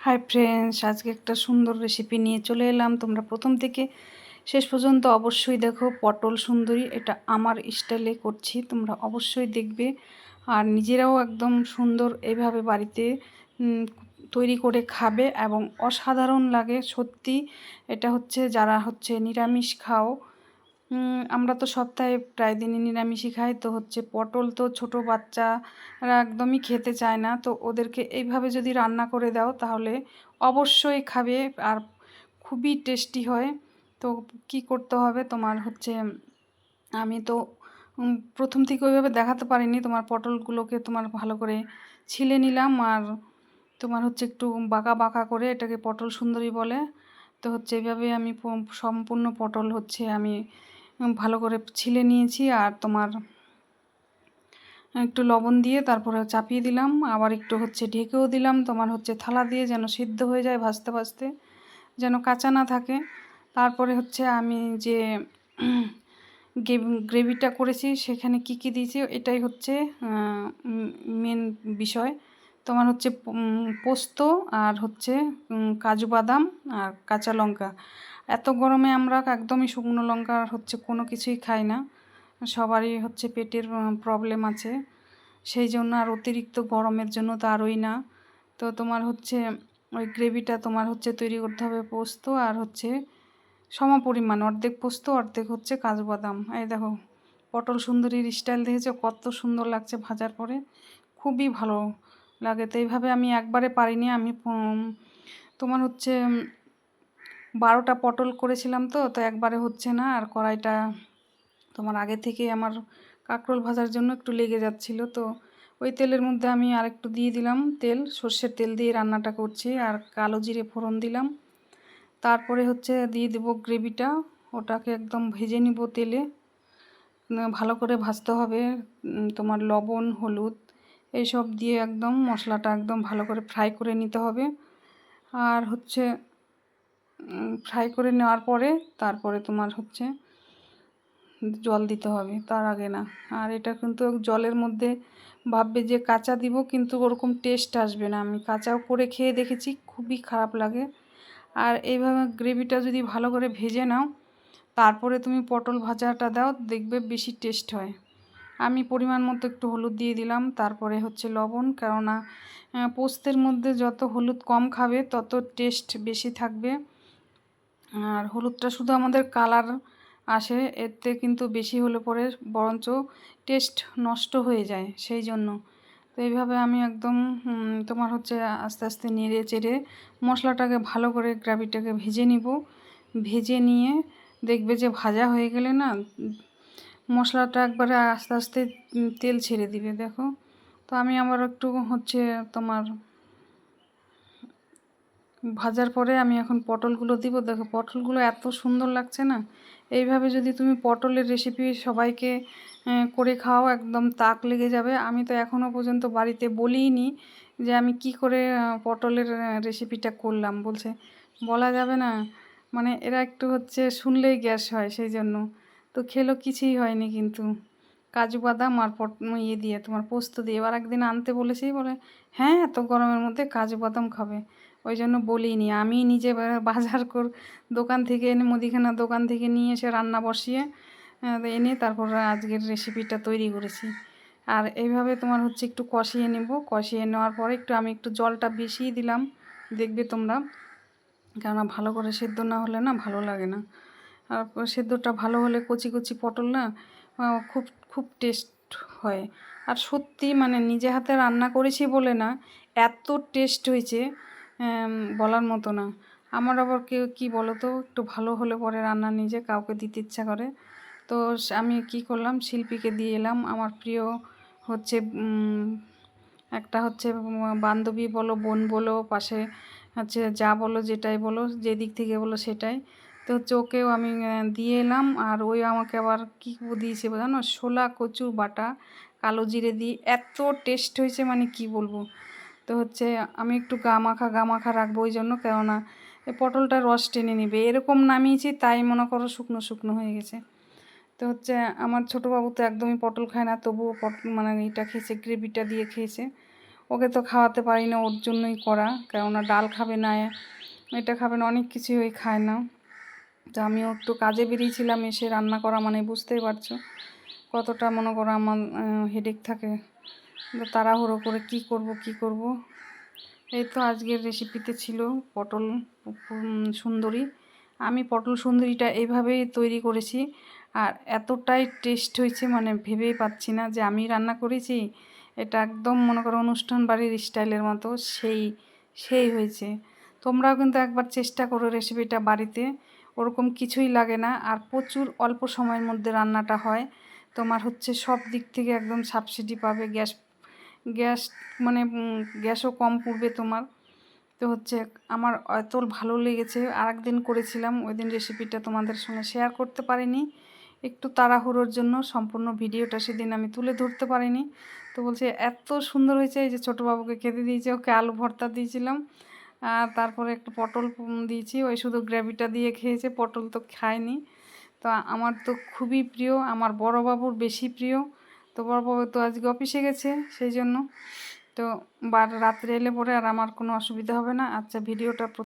Hi friends আজকে একটা সুন্দর রেসিপি নিয়ে চলে এলাম। তোমরা প্রথম থেকে শেষ পর্যন্ত অবশ্যই দেখো পটল সুন্দরী, এটা আমার স্টাইলে করছি, তোমরা অবশ্যই দেখবে। আর নিজেরাও একদম সুন্দর এইভাবে বাড়িতে তৈরি করে খাবে এবং অসাধারণ লাগে, সত্যি। এটা হচ্ছে যারা হচ্ছে নিরামিষ খাও আমরা তো সপ্তাহে প্রায় দিনই নিরামিষই খাই। তো হচ্ছে পটল তো ছোট বাচ্চারা একদমই খেতে চায় না। তো ওদেরকে এইভাবে যদি রান্না করে দাও তাহলে অবশ্যই খাবে আর খুবই টেস্টি হয়। তো কি করতে হবে? তোমার হচ্ছে আমি তো প্রথম থেকে ওইভাবে দেখাতে পারিনি। তোমার পটলগুলোকে তোমার ভালো করে ছিলে নিলাম আর তোমার হচ্ছে একটু বাঁকা বাঁকা করে এটাকে পটল সুন্দরী বলে। তো হচ্ছে এইভাবে আমি সম্পূর্ণ পটল হচ্ছে আমি ভালো করে ছিলে নিয়েছি আর তোমার একটু লবণ দিয়ে তারপরে চাপিয়ে দিলাম। আবার একটু হচ্ছে ঢেকেও দিলাম। তোমার হচ্ছে থালা দিয়ে যেন সিদ্ধ হয়ে যায় ভাজতে ভাজতে, যেন কাঁচা না থাকে। তারপরে হচ্ছে আমি যে গ্রেভিটা করেছি, সেখানে কি কি দিয়েছি, এটাই হচ্ছে মেন বিষয়। তোমার হচ্ছে পোস্ত আর হচ্ছে কাজু বাদাম আর কাঁচা লঙ্কা। এত গরমে আমরা একদমই শুকনো লঙ্কা হচ্ছে কোনো কিছুই খাই না। সবারই হচ্ছে পেটের প্রবলেম আছে। সেই জন্য আর অতিরিক্ত গরমের জন্য তো আরই না। তো তোমার হচ্ছে ওই গ্রেভিটা তোমার হচ্ছে তৈরি করতে হবে পোস্ত আর হচ্ছে সম পরিমাণ অর্ধেক পোস্ত, অর্ধেক হচ্ছে কাজু বাদাম এই দেখো, পটল সুন্দরীর স্টাইল দেখেছ? কত সুন্দর লাগছে ভাজার পরে। খুবই ভালো লাগে। তো এইভাবে আমি একবারে পারিনি। আমি তোমার হচ্ছে বারোটা পটল করেছিলাম তো তো একবারে হচ্ছে না। আর কড়াইটা তোমার আগে থেকে আমার কাঁকরোল ভাজার জন্য একটু লেগে যাচ্ছিল তো। ওই তেলের মধ্যে আমি আরেকটু দিয়ে দিলাম তেল, সর্ষের তেল দিয়ে রান্নাটা করছি আর কালো জিরে ফোড়ন দিলাম। তারপরে হচ্ছে দিয়ে দেবো গ্রেভিটা, ওটাকে একদম ভেজে নিব তেলে। ভালো করে ভাজতে হবে তোমার লবণ, হলুদ, এইসব দিয়ে একদম মশলাটা একদম ভালো করে ফ্রাই করে নিতে হবে। আর হচ্ছে ফ্রাই করে নেওয়ার পরে তারপরে তোমার হচ্ছে জল দিতে হবে, তার আগে না। আর এটা কিন্তু জলের মধ্যে ভাববে যে কাঁচা দিব, কিন্তু ওরকম টেস্ট আসবে না। আমি কাঁচাও করে খেয়ে দেখেছি, খুবই খারাপ লাগে। আর এইভাবে গ্রেভিটা যদি ভালো করে ভেজে নাও, তারপরে তুমি পটল ভাজাটা দাও, দেখবে বেশি টেস্ট হয়। আমি পরিমাণ মতো একটু হলুদ দিয়ে দিলাম, তারপরে হচ্ছে লবণ, কেননা পোস্তের মধ্যে যত হলুদ কম খাবে, তত টেস্ট বেশি থাকবে। আর হলুদটা শুধু আমাদের কালার আসে, এতে কিন্তু বেশি হলে পরে বরঞ্চ টেস্ট নষ্ট হয়ে যায় সেই জন্য। তো এইভাবে আমি একদম তোমার হচ্ছে আস্তে আস্তে নেড়ে চেড়ে মশলাটাকে ভালো করে গ্রাভিটাকে ভেজে নিব। ভেজে নিয়ে দেখবে যে ভাজা হয়ে গেলে না, মশলাটা একবারে আস্তে আস্তে তেল ছেড়ে দিবে, দেখো। তো আমি আবার একটু হচ্ছে তোমার ভাজার পরে আমি এখন পটলগুলো দিব। দেখো, পটলগুলো এত সুন্দর লাগছে না? এইভাবে যদি তুমি পটলের রেসিপি সবাইকে করে খাও, একদম তাক লেগে যাবে। আমি তো এখনও পর্যন্ত বাড়িতে বলিনি যে আমি কি করে পটলের রেসিপিটা করলাম। বলছে, বলা যাবে না। মানে এরা একটু হচ্ছে শুনলেই গ্যাস হয় সেই জন্য তো খেলো, কিছুই হয়নি কিন্তু। কাজু বাদাম আর পট ইয়ে দিয়ে, তোমার পোস্ত দিয়ে। এবার একদিন আনতে বলেছি, বলে হ্যাঁ এত গরমের মধ্যে কাজু বাদাম খাবে। ওই জন্য বলিনি। আমি নিজে বাজার কর, দোকান থেকে এনে মুদিখানা দোকান থেকে নিয়ে এসে রান্না বসিয়ে এনে তারপর আজকের রেসিপিটা তৈরি করেছি। আর এইভাবে তোমার হচ্ছে একটু কষিয়ে নেব। কষিয়ে নেওয়ার পরে একটু আমি একটু জলটা বেশিই দিলাম। দেখবে তোমরা। কেননা ভালো করে সেদ্ধ না হলে না ভালো লাগে না। আর সেদ্ধটা ভালো হলে কচি কচি পটল না খুব খুব টেস্ট হয়। আর সত্যি মানে নিজে হাতে রান্না করেছি বলে না, এত টেস্ট হয়েছে। বলার মতো না। আমার আবার কেউ কী বলো তো একটু ভালো হলে পরে রান্না নিজে কাউকে দিতে ইচ্ছা করে। তো আমি কি করলাম, শিল্পীকে দিয়ে এলাম। আমার প্রিয় হচ্ছে একটা হচ্ছে বান্ধবী বলো, বোন বলো, পাশে হচ্ছে যা বলো, যেটাই বলো, যে দিক থেকে বলো, সেটাই। তো চোখেও আমি দিয়ে এলাম। আর ওই আমাকে আবার কী দিয়েছে জানো? শোলা কচু বাটা, কালো জিরে দিয়ে এত টেস্ট হয়েছে মানে কি বলব? তো হচ্ছে আমি একটু গা মাখা গা মাখা রাখব ওই জন্য কেননা পটলটা রস টেনে নিবে। এরকম নামিয়েছি, তাই মনে করো শুকনো শুকনো হয়ে গেছে। তো হচ্ছে আমার ছোটো বাবু তো একদমই পটল খায় না, তবুও পট মানে এটা খেয়েছে, গ্রেভিটা দিয়ে খেয়েছে। ওকে তো খাওয়াতে পারি না, ওর জন্যই করা, কেননা ডাল খাবে না, এটা খাবে না, অনেক কিছুই ওই খায় না। তো আমিও একটু কাজে বেরিয়েছিলাম, এসে রান্না করা মানে বুঝতেই পারছ। কতটা মনে করো আমার হেডেক থাকে। তাড়াহুড়ো করে কি করব কি করব? এই তো আজকের রেসিপিতে ছিল পটল সুন্দরী। আমি পটল সুন্দরীটা এইভাবেই তৈরি করেছি আর এতটাই টেস্ট হয়েছে মানে ভেবেই পাচ্ছি না যে আমি রান্না করেছি। এটা একদম মনে করো অনুষ্ঠান বাড়ির স্টাইলের মতো, সেই সেই হয়েছে। তোমরাও কিন্তু একবার চেষ্টা করো রেসিপিটা বাড়িতে। ওরকম কিছুই লাগে না আর প্রচুর অল্প সময়ের মধ্যে রান্নাটা হয়। তোমার হচ্ছে সব দিক থেকে একদম সাবসিডি পাবে, গ্যাস গ্যাস মানে গ্যাসও কম পড়বে তোমার। তো হচ্ছে আমার এত ভালো লেগেছে। আর একদিন করেছিলাম ওই দিন রেসিপিটা তোমাদের সঙ্গে শেয়ার করতে পারিনি। একটু তাড়াহুড়োর জন্য সম্পূর্ণ ভিডিওটা সেদিন আমি তুলে ধরতে পারিনি। তো বলছে, এত সুন্দর হয়েছে এই যে ছোটো বাবুকে খেতে দিয়েছে, ওকে আলু ভর্তা দিয়েছিলাম। আর তারপরে একটু পটল দিয়েছি। ওই শুধু গ্রেভিটা দিয়ে খেয়েছে, পটল তো খায়নি। তো আমার তো খুবই প্রিয়, আমার বড় বাবুর বেশি প্রিয়। তো বড় তো আজকে অফিসে গেছে, সেই জন্য। তো বার রাত্রে এলে পরে আর আমার কোনো অসুবিধা হবে না। আচ্ছা ভিডিওটা